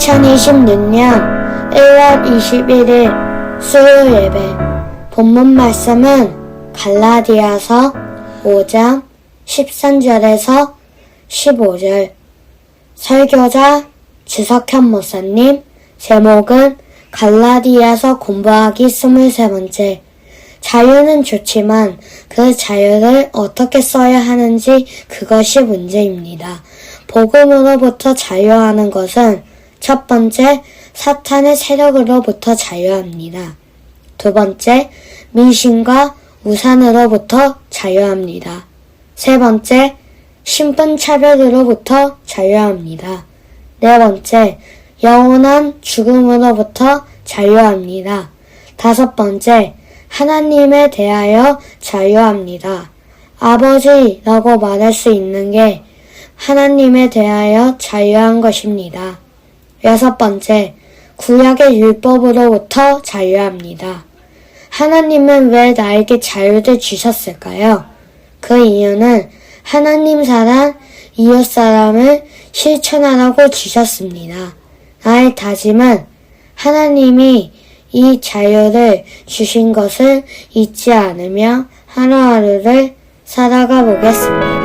2026년 1월 21일 수요 예배. 본문 말씀은 갈라디아서 5장 13절에서 15절. 설교자 주석현 목사님 제목은 갈라디아서 공부하기 23번째. 자유는 좋지만 그 자유를 어떻게 써야 하는지 그것이 문제입니다. 복음으로부터 자유하는 것은 첫 번째 사탄의 세력으로부터 자유합니다. 두 번째 미신과 우산으로부터 자유합니다. 세 번째 신분 차별으로부터 자유합니다. 네 번째 영원한 죽음으로부터 자유합니다. 다섯 번째 하나님에 대하여 자유합니다. 아버지라고 말할 수 있는 게 하나님에 대하여 자유한 것입니다. 여섯 번째, 구약의 율법으로부터 자유합니다. 하나님은 왜 나에게 자유를 주셨을까요? 그 이유는 하나님 사랑, 이웃 사람을 실천하라고 주셨습니다. 나의 다짐은 하나님이 이 자유를 주신 것을 잊지 않으며 하루하루를 살아가 보겠습니다.